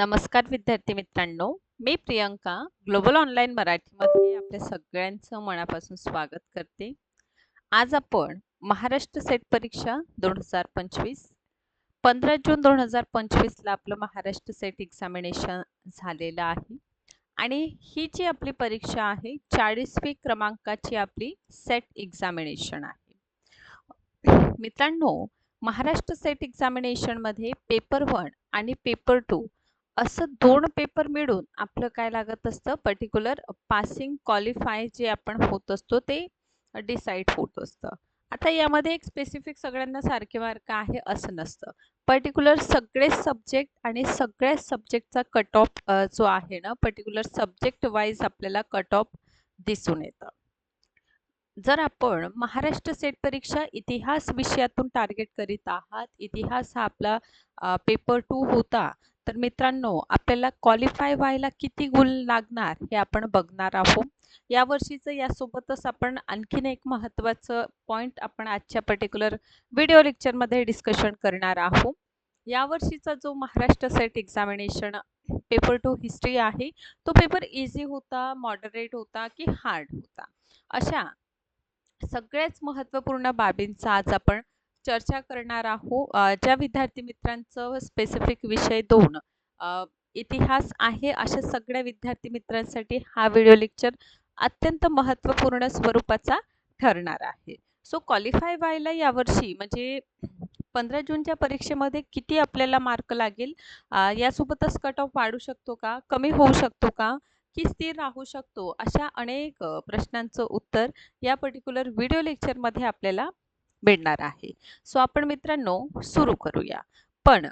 नमस्कार विद्यार्थी मित्रांनो मी प्रियंका ग्लोबल ऑनलाईन मराठीमध्ये आपल्या सगळ्यांचं मनापासून स्वागत करते. आज आपण महाराष्ट्र सेट परीक्षा दोन हजार पंचवीस पंधरा जून दोन हजार पंचवीसला आपलं महाराष्ट्र सेट एक्झामिनेशन झालेलं आहे. आणि ही जी आपली परीक्षा आहे चाळीसवी क्रमांकाची आपली सेट एक्झामिनेशन आहे. मित्रांनो महाराष्ट्र सेट एक्झामिनेशनमध्ये पेपर वन आणि पेपर टू असं दोन पेपर मिळून आपलं काय लागत असतं? पर्टिक्युलर पासिंग क्वालिफाय जे आपण होत असतो ते डिसाईड होत असतं. आता यामध्ये एक स्पेसिफिक सगळ्यांना सारखे मार्क आहे असं नसतं. पर्टिक्युलर सगळे सब्जेक्ट आणि सगळ्या सब्जेक्टचा कट ऑफ जो आहे ना पर्टिक्युलर सब्जेक्ट वाईज आपल्याला कट ऑफ दिसून येतं. जर आपण महाराष्ट्र सेट परीक्षा इतिहास विषयातून टार्गेट करीत आहात इतिहास हा आपला पेपर टू होता तर मित्रांनो आपल्याला क्वालिफाय व्हायला किती गुण लागणार हे आपण बघणार आहोत. या वर्षीचं यासोबतच आपण आणखीन एक महत्त्वाचं पॉईंट आपण आजच्या पर्टिक्युलर व्हिडिओ लेक्चरमध्ये डिस्कशन करणार आहोत. यावर्षीचा जो Maharashtra set examination paper two history आहे तो पेपर इझी होता मॉडरेट होता की हार्ड होता? अशा सगळ्याच महत्त्वपूर्ण बाबींचा आज आपण चर्चा करणार आहोत ज्या विद्यार्थी मित्रांचं स्पेसिफिक विषय दोन. इतिहास आहे अशा सगळ्या विद्यार्थी मित्रांसाठी हा व्हिडिओ लेक्चर अत्यंत महत्त्वपूर्ण स्वरूपाचा ठरणार आहे. सो क्वालिफाय व्हायला यावर्षी म्हणजे पंधरा जूनच्या परीक्षेमध्ये किती आपल्याला मार्क लागेल? यासोबतच कट ऑफ वाढू शकतो का? कमी होऊ शकतो का? की स्थिर राहू शकतो? अशा अनेक प्रश्नांचं उत्तर या पर्टिक्युलर व्हिडिओ लेक्चरमध्ये आपल्याला मिळणार आहे. सो आपण मित्रांनो सुरू करूया. पण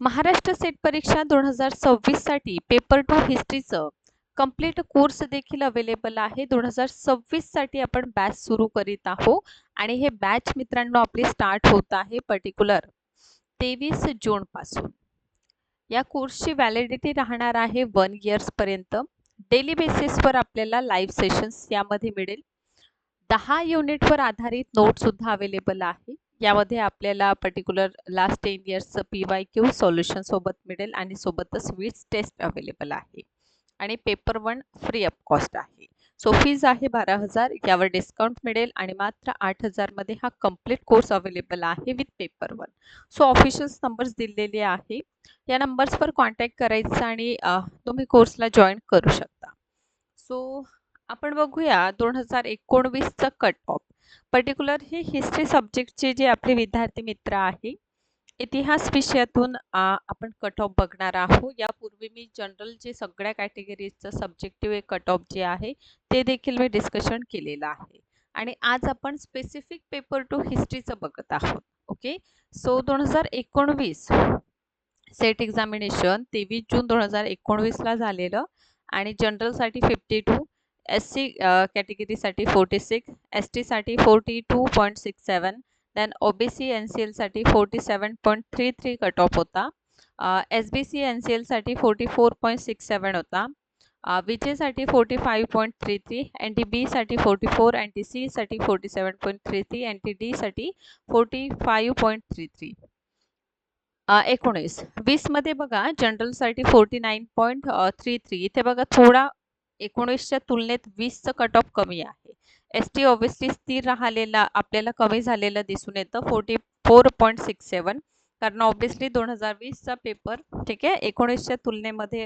महाराष्ट्र सेट परीक्षा दोन हजार सव्वीससाठी पेपर टू हिस्ट्रीचं कंप्लीट कोर्स देखील अवेलेबल आहे. दोन हजार सव्वीससाठी आपण बॅच सुरू करीत आहोत. आणि हे बॅच मित्रांनो आपली स्टार्ट होत आहे पर्टिक्युलर तेवीस जून पासून. या कोर्सची व्हॅलिडिटी राहणार आहे वन इयर्स पर्यंत. डेली बेसिसवर आपल्याला लाईव्ह सेशन्स यामध्ये मिळेल. दहा युनिटवर आधारित नोटसुद्धा अवेलेबल आहे. यामध्ये आपल्याला पर्टिक्युलर लास्ट टेन इयर्सचं पी वाय क्यू सोल्युशन सोबत मिळेल आणि सोबतच वीज टेस्ट अवेलेबल आहे. आणि paper one free of cost आहे. सो फीज आहे बारा हजार यावर डिस्काउंट मिळेल आणि मात्र आठ हजारमध्ये हा कंप्लीट कोर्स अवेलेबल आहे with paper one so officials numbers दिलेले आहे. या नंबर्सवर कॉन्टॅक्ट करायचा आणि तुम्ही कोर्सला जॉईन करू शकता. सो आपण बघूया दोन हजार एकोणवीसचं कट ऑफ पर्टिक्युलर हे हिस्ट्री सब्जेक्टचे जे आपले विद्यार्थी मित्र आहे इतिहास विषयातून आपण कट ऑफ बघणार आहोत. यापूर्वी मी जनरल जे सगळ्या कॅटेगरीजचं सब्जेक्टिव्ह कट ऑफ जे आहे ते देखील मी डिस्कशन केलेलं आहे. आणि आज आपण स्पेसिफिक पेपर टू हिस्ट्रीचं बघत आहोत. ओके सो दोन हजार एकोणवीस सेट एक्झामिनेशन तेवीस जून दोन हजार एकोणवीसला झालेलं आणि जनरलसाठी फिफ्टी टू एस सी कॅटेगरीसाठी फोर्टी सिक्स एस टीसाठी forty two point six seven then O B C N C एलसाठी forty seven point three three cut off होता. S B C N C एलसाठी forty four point six seven होता. विजेसाठी forty five point three three N T बीसाठी forty four N T सीसाठी forty seven point three three N T डीसाठी forty five point three three एकोणीस. वीसमध्ये बघा जनरलसाठी forty nine point three three इथे बघा थोडा एकोणीसच्या तुलनेत वीसचं कट ऑफ कमी आहे. एस टी ऑब्विसली स्थिर राहिलेला आपल्याला कमी झालेलं दिसून येतं forty four point six seven कारण ऑब्विसली दोन हजार वीसचा पेपर ठीक आहे एकोणीसच्या तुलनेमध्ये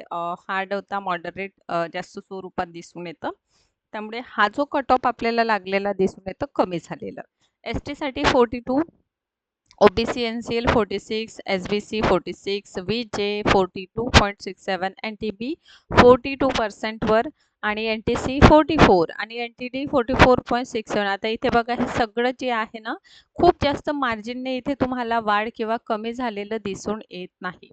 हार्ड होता मॉडरेट जास्त स्वरूपात दिसून येतं. त्यामुळे हा जो कट ऑफ आपल्याला लागलेला दिसून येतं कमी झालेला. एस टीसाठी forty two O B C N C L forty six S B C forty six V J forty two point six seven N T B forty two पर्सेंटवर आणि N T C forty four आणि N T D forty four point six seven. आता इथे बघा हे सगळं जे आहे ना खूप जास्त मार्जिनने इथे तुम्हाला वाढ किंवा कमी झालेलं दिसून येत नाही.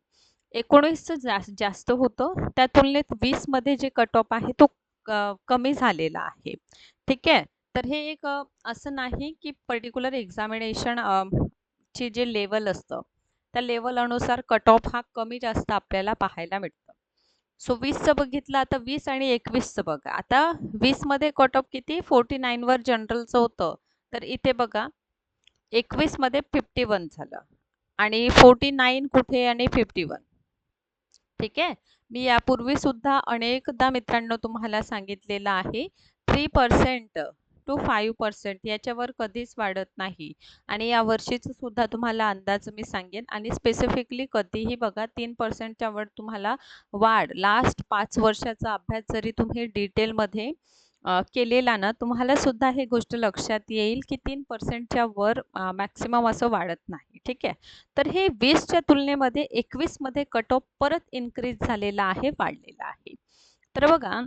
एकोणीसचं जास्त जास्त होतं. त्या तुलनेत वीसमध्ये जे कट ऑफ आहे तो कमी झालेला आहे. ठीक आहे? तर हे एक असं नाही की पर्टिक्युलर एक्झामिनेशन ची जे लेवल असतं त्या लेवल अनुसार कट ऑफ हा कमी जास्त आपल्याला पाहायला मिळतं. सो वीसचं बघितलं आता वीस आणि एकवीसचं बघा. आता वीसमध्ये कट ऑफ किती? फोर्टी नाईनवर जनरलचं होतं. तर इथे बघा एकवीसमध्ये फिफ्टी वन झालं आणि फोर्टी नाईन कुठे आणि फिफ्टी वन ठीक आहे? मी यापूर्वी सुद्धा अनेकदा मित्रांनो तुम्हाला सांगितलेलं आहे three percent two five percent याच्यावर कधीच वाढत नाही. आणि या वर्षीचं सुद्धा तुम्हाला अंदाज मी सांगेन. आणि स्पेसिफिकली कधीही बघा तीन पर्सेंटच्या वर तुम्हाला वाढ. लास्ट पाच वर्षाचा अभ्यास जरी तुम्ही डिटेलमध्ये केलेला ना तुम्हाला सुद्धा हे गोष्ट लक्षात येईल की तीन पर्सेंटच्या वर मॅक्सिमम असं वाढत नाही. ठीक आहे? तर हे वीसच्या तुलनेमध्ये एकवीसमध्ये कट ऑफ परत इन्क्रीज झालेला आहे वाढलेला आहे. तर बघा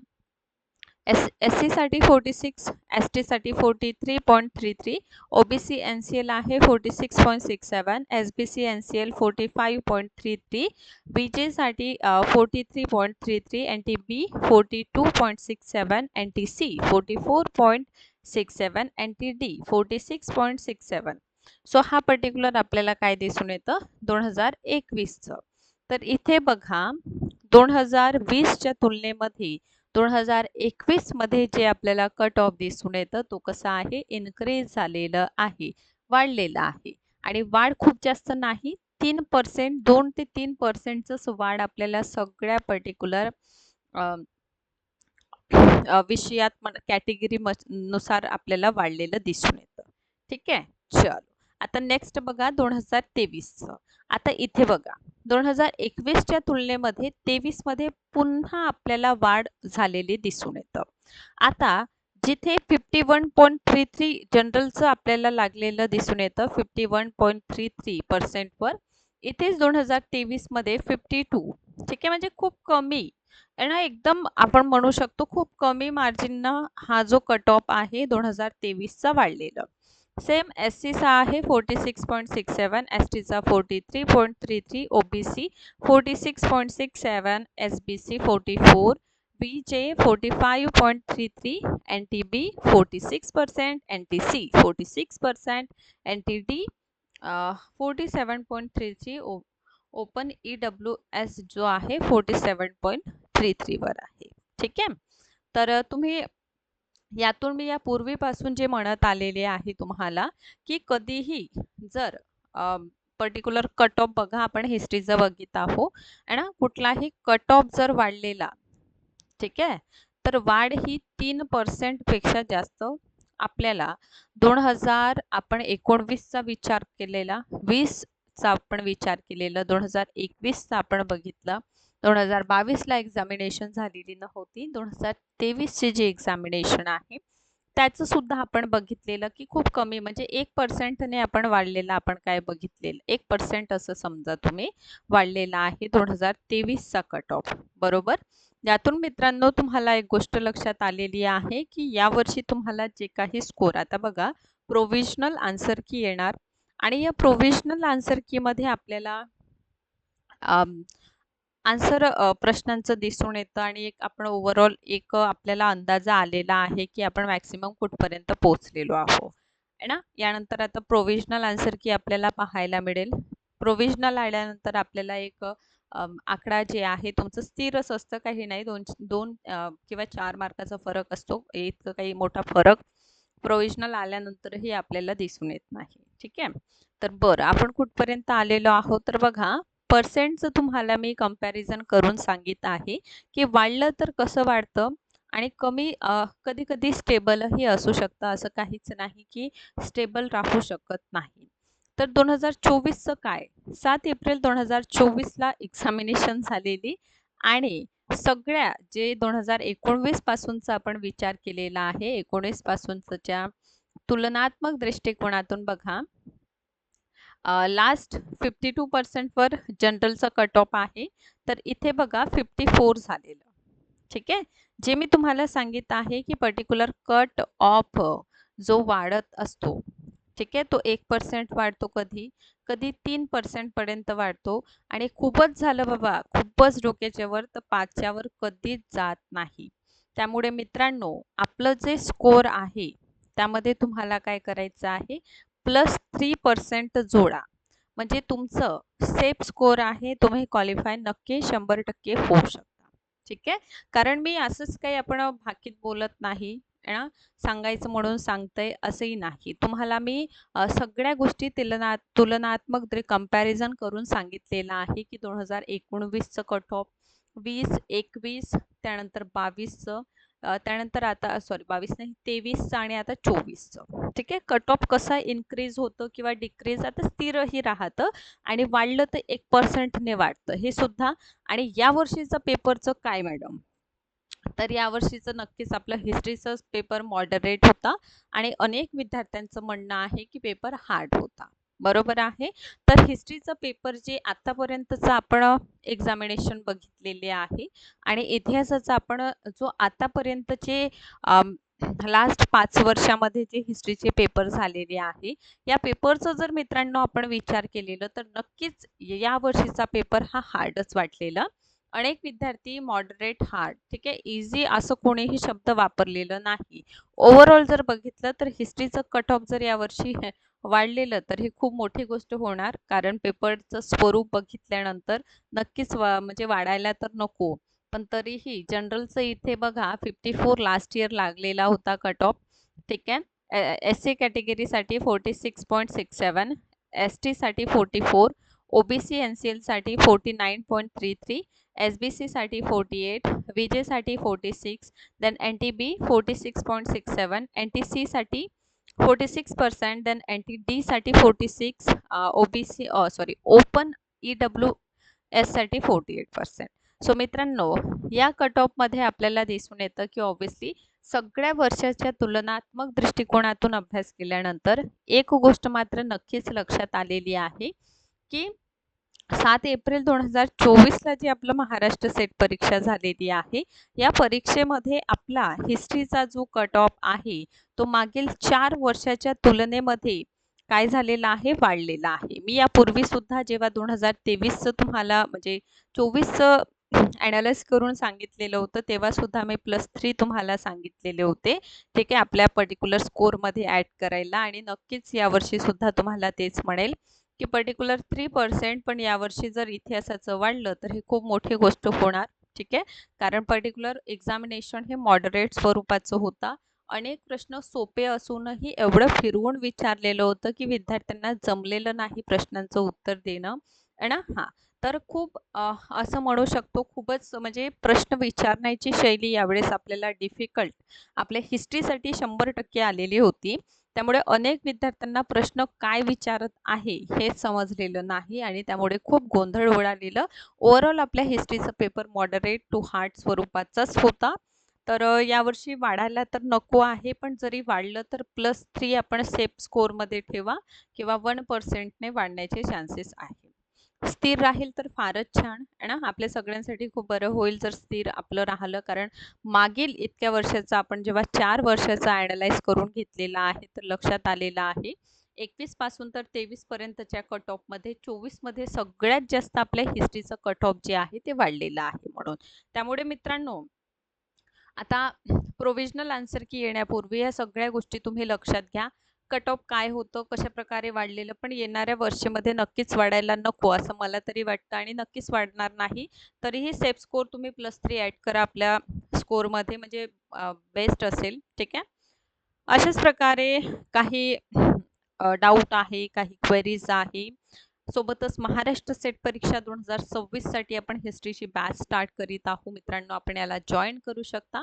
एस एस सीसाठी फोर्टी सिक्स एस टीसाठी forty three point three three O B C N C L आहे forty six point six seven S B C N C L forty five point three three B जेसाठी forty three point three three N T B forty two point six seven N T C forty four point six seven N T D forty six point six seven so हा particular आपल्याला काय दिसून येतं? दोन हजार एकवीसचं. तर इथे बघा दोन हजार वीसच्या तुलनेमध्ये दोन हजार एकवीसमध्ये जे आपल्याला कट ऑफ दिसून येतं तो कसा आहे? इन्क्रीज झालेलं आहे वाढलेलं आहे. आणि वाढ खूप जास्त नाही तीन पर्सेंट दोन ते तीन पर्सेंटच वाढ आपल्याला सगळ्या पर्टिक्युलर विषयात कॅटेगरी नुसार आपल्याला वाढलेलं दिसून येतं. ठीक आहे? चलो. आता नेक्स्ट बघा दोन हजार तेवीसचं. आता इथे बघा. दोन हजार एकवीसच्या तुलनेमध्ये तेवीसमध्ये पुन्हा आपल्याला वाढ झालेली दिसून येतं. आता जिथे fifty one point three three जनरलचं आपल्याला लागलेलं दिसून येतं fifty one point three three पर्सेंटवर इथेच दोन हजार तेवीसमध्ये फिफ्टी टू ठीक आहे? म्हणजे खूप कमी. ना एकदम आपण म्हणू शकतो खूप कमी मार्जिननं हा जो कट ऑफ आहे दोन हजार तेवीसचा वाढलेलं. सेम एस सीचा आहे forty six point six seven S टीचा forty three point three three O B C forty six point six seven S B C forty four B J forty five point three three N T B forty six percent N T C forty six percent N T D forty seven point three three O open E W S जो आहे forty seven point three थ्रीवर आहे. ठीक आहे? तर तुम्ही यातून मी या पूर्वीपासून जे म्हणत आलेले आहे तुम्हाला की कधीही जर पर्टिक्युलर कट ऑफ बघा आपण हिस्ट्रीचं बघित आहो ना कुठलाही कट ऑफ जर वाढलेला ठीक आहे? तर वाढ ही तीन पर्सेंटपेक्षा जास्त आपल्याला दोन हजार आपण एकोणवीसचा विचार केलेला वीसचा आपण विचार केलेला दोन हजार एकवीसचा आपण बघितलं दोन हजार बावीसला एक्झामिनेशन झालेली नव्हती. दोन हजार तेवीसचे जे एक्झामिनेशन आहे त्याचं सुद्धा आपण बघितलेलं की खूप कमी म्हणजे एक पर्सेंटने आपण वाढलेलं आपण काय बघितलेलं? एक पर्सेंट असं समजा तुम्ही वाढलेला आहे दोन हजार तेवीसचा कट ऑफ बरोबर? यातून मित्रांनो तुम्हाला एक गोष्ट लक्षात आलेली आहे की यावर्षी तुम्हाला जे काही स्कोर आता बघा प्रोव्हिजनल आन्सर की येणार. आणि या प्रोव्हिजनल आन्सर कीमध्ये आपल्याला आन्सर प्रश्नांचं दिसून येतं आणि एक आपण ओव्हरऑल एक आपल्याला अंदाजा आलेला आहे की आपण मॅक्सिमम कुठपर्यंत पोहोचलेलो आहो आहे ना? यानंतर आता प्रोविजनल आन्सर की आपल्याला पाहायला मिळेल. प्रोविजनल आल्यानंतर आपल्याला एक आकडा जे आहे तुमचं स्थिरच असतं काही नाही. दोन दोन किंवा चार मार्काचा फरक असतो. इतकं काही मोठा फरक प्रोविजनल आल्यानंतरही आपल्याला दिसून येत नाही. ठीक आहे? तर बरं आपण कुठपर्यंत आलेलो आहोत तर बघा पर्सेंटचं तुम्हाला मी कंपॅरिझन करून सांगित आहे की वाढलं तर कसं वाढतं आणि कमी कधी कधी स्टेबलही असू शकतं. असं काहीच नाही की स्टेबल राहू शकत नाही. तर दोन हजार चोवीसचं काय? सात एप्रिल दोन हजार चोवीसला एक्झामिनेशन झालेली आणि सगळ्या जे दोन हजार एकोणवीस पासूनचा आपण विचार केलेला आहे एकोणीस पासूनच्या तुलनात्मक दृष्टिकोनातून बघा लास्ट फिफ्टी टू पर्सेंटवर जनरलचा कट ऑफ आहे. तर इथे बघा फिफ्टी फोर झालेलं. ठीक आहे? जे मी तुम्हाला सांगित आहे की पर्टिक्युलर कट ऑफ जो वाढत असतो ठीक आहे? तो एक पर्सेंट वाढतो कधी कधी तीन पर्सेंटपर्यंत वाढतो. आणि खूपच झालं बाबा खूपच डोक्याच्यावर तर पाचच्यावर कधीच जात नाही. त्यामुळे मित्रांनो आपलं जे स्कोर आहे त्यामध्ये तुम्हाला काय करायचं आहे? प्लस थ्री पर्सेंट जोडा. म्हणजे तुमचं सेफ स्कोर आहे तुम्ही क्वालिफाय नक्की शंभर टक्के होऊ शकता. ठीक आहे? कारण मी असंच काही आपण भाकीत बोलत नाही ना? सांगायचं म्हणून सांगतंय असंही नाही. तुम्हाला मी सगळ्या गोष्टी तुलना तुलनात्मक कंपॅरिझन करून सांगितलेलं आहे की दोन हजार एकोणवीसचं कट ऑफ वीस एकवीस त्यानंतर बावीसचं त्यानंतर आता सॉरी बावीस नाही तेवीसचं आणि आता चोवीसचं ठीक? आहे कट ऑफ कसा इन्क्रीज होतं किंवा डिक्रीज आता स्थिरही राहतं आणि वाढलं तर एक पर्सेंटने वाढतं. हे सुद्धा. आणि या वर्षीचं पेपरचं काय मॅडम तर यावर्षीचं नक्कीच आपलं हिस्ट्रीचं पेपर मॉडरेट होता आणि अनेक विद्यार्थ्यांचं म्हणणं आहे की पेपर हार्ड होता. बरोबर आहे. तर हिस्ट्रीचं पेपर जे आतापर्यंतचं आपण एक्झामिनेशन बघितलेले आहे आणि इतिहासाचा आपण जो आतापर्यंतचे लास्ट पाच वर्षामध्ये जे हिस्ट्रीचे पेपर झालेले आहे या पेपरचं जर मित्रांनो आपण विचार केलेलं तर नक्कीच या वर्षीचा पेपर हा हार्डच वाटलेला. अनेक विद्यार्थी मॉडरेट हार्ड ठीक आहे? इझी असं कोणीही शब्द वापरलेलं नाही. ओव्हरऑल जर बघितलं तर हिस्ट्रीचं कट ऑफ जर यावर्षी वाढलेलं तर ही खूप मोठी गोष्ट होणार. कारण पेपरचं स्वरूप बघितल्यानंतर नक्कीच वा म्हणजे वाढायला तर नको. पण तरीही जनरलचं इथे बघा फिफ्टी फोर लास्ट इयर लागलेला होता कट ऑफ ठीक आहे? S C कॅटेगरीसाठी forty six point six seven S टीसाठी forty four O B C N C एलसाठी forty nine point three three S B सीसाठी forty eight V जेसाठी forty six then N T B forty six point six seven N T सीसाठी forty six percent then N T डीसाठी forty six O B C sorry open E W एससाठी forty eight percent so मित्रांनो या cut ऑफमध्ये आपल्याला दिसून येतं की obviously सगळ्या वर्षाच्या तुलनात्मक दृष्टिकोनातून अभ्यास केल्यानंतर एक गोष्ट मात्र नक्कीच लक्षात आलेली आहे की सात एप्रिल दोन हजार चोवीसला जी आपलं महाराष्ट्र सेट परीक्षा झालेली आहे या परीक्षेमध्ये आपला हिस्ट्रीचा जो कट ऑफ आहे तो मागील चार वर्षाच्या तुलनेमध्ये काय झालेला आहे वाढलेला आहे. मी यापूर्वी सुद्धा जेव्हा दोन हजार तेवीसचं तुम्हाला म्हणजे चोवीसचं ॲनालाइज करून सांगितलेलं होतं तेव्हा सुद्धा मी प्लस थ्री तुम्हाला सांगितलेले होते ठीक आहे आपल्या पर्टिक्युलर स्कोरमध्ये ॲड करायला आणि नक्कीच यावर्षी सुद्धा तुम्हाला तेच म्हणेल की पर्टिक्युलर थ्री पर्सेंट पण यावर्षी जर इतिहासाचं वाढलं तर हे खूप मोठी गोष्ट होणार. ठीक आहे? कारण पर्टिक्युलर एक्झामिनेशन हे मॉडरेट स्वरूपाचं होता. अनेक प्रश्न सोपे असूनही एवढं फिरवून विचारलेलं होतं की विद्यार्थ्यांना जमलेलं नाही प्रश्नांचं उत्तर देणं. ना? हां. तर खूप असं म्हणू शकतो खूपच म्हणजे प्रश्न विचारण्याची शैली यावेळेस आपल्याला डिफिकल्ट आपल्या हिस्ट्रीसाठी शंभर टक्के आलेली होती. त्यामुळे अनेक विद्यार्थ्यांना प्रश्न काय विचारत आहे हे समजलेलं नाही आणि त्यामुळे खूप गोंधळ उडालेलं. ओव्हरऑल आपल्या हिस्ट्रीचं पेपर मॉडरेट टू हार्ट स्वरूपाचाच होता. तर यावर्षी वाढायला तर नको आहे पण जरी वाढलं तर प्लस थ्री आपण सेफ स्कोअरमध्ये ठेवा किंवा वन पर्सेंटने वाढण्याचे चान्सेस आहे स्थिर राहील तर फारच छान. आहे ना? आपल्या सगळ्यांसाठी खूप बरं होईल जर स्थिर आपलं राहिलं. कारण मागील इतक्या वर्षाचा आपण जेव्हा चार वर्षाचा ॲनालाइज करून घेतलेला आहे तर लक्षात आलेला आहे. एकवीसपासून तर तेवीस पर्यंतच्या कट ऑफमध्ये चोवीसमध्ये सगळ्यात जास्त आपल्या हिस्ट्रीचं कट ऑफ जे आहे ते वाढलेलं आहे म्हणून. त्यामुळे मित्रांनो आता प्रोव्हिजनल आन्सर की येण्यापूर्वी या सगळ्या गोष्टी तुम्ही लक्षात घ्या. कट ऑफ काय होतं कशा प्रकारे वाढलेलं पण येणाऱ्या वर्षीमध्ये नक्कीच वाढायला नको असं मला तरी वाटतं आणि नक्कीच वाढणार नाही. तरीही सेफ स्कोर तुम्ही प्लस थ्री ॲड करा आपल्या स्कोरमध्ये म्हणजे बेस्ट असेल ठीक आहे? अशाच प्रकारे काही डाऊट आहे काही क्वेरीज आहे सोबतच महाराष्ट्र सेट परीक्षा दोन हजार सव्वीससाठी आपण हिस्ट्रीची बॅच स्टार्ट करीत आहोत. मित्रांनो आपण याला जॉईन करू शकता.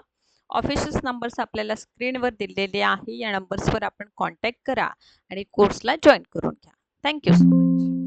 ऑफिशियस नंबर्स आपल्याला स्क्रीनवर दिलेले आहे. या नंबर्सवर आपण कॉन्टॅक्ट करा आणि कोर्सला जॉईन करून घ्या. Thank you so much.